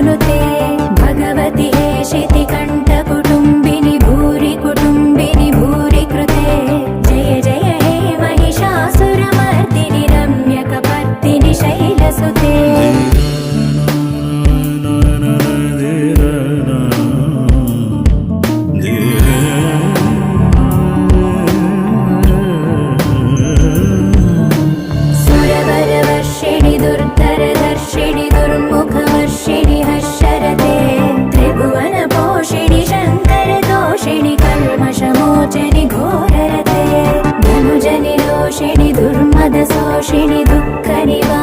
శృణుతే భగవతి హేషితి కంఠ కుటుంబిని భూరి కుటుంబిని భూరి కృతే. జయ జయ హే మహిషాసురమర్దిని రమ్యకపర్దిని శైలసుతే. ఘోరని ఘోరరతయే ధనుజని రోషిణి దుర్మద శోషిణి దుఃఖ నివా